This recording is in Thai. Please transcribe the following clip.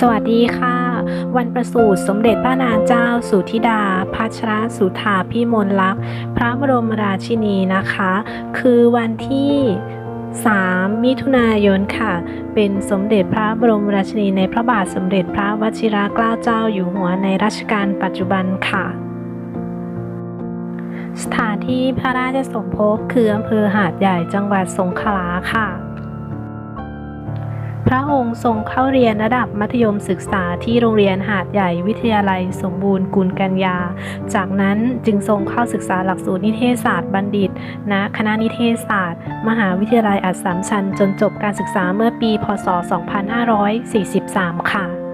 สวัสดีค่ะ วันประสูติสมเด็จพระนางเจ้า สุธิดา พัชรสุธาพิมลลักษณ์พระบรมราชินีนะคะ คือวันที่ 3 มิถุนายนค่ะ เป็นสมเด็จพระบรมราชินีในพระบาทสมเด็จพระวชิรเกล้าเจ้าอยู่หัวในรัชกาลปัจจุบันค่ะสถานที่พระราชสมภพคืออำเภอหาดใหญ่จังหวัดสงขลาค่ะ พระองค์ทรงเข้าเรียนระดับมัธยมศึกษาที่โรงเรียนหาดใหญ่วิทยาลัยสมบูรณ์กุลกัญญา จากนั้นจึงทรงเข้าศึกษาหลักสูตรนิเทศศาสตร์บัณฑิตณคณะนิเทศศาสตร์ มหาวิทยาลัยอัสสัมชัญจนจบการศึกษาเมื่อปี พศ 2543 ค่ะ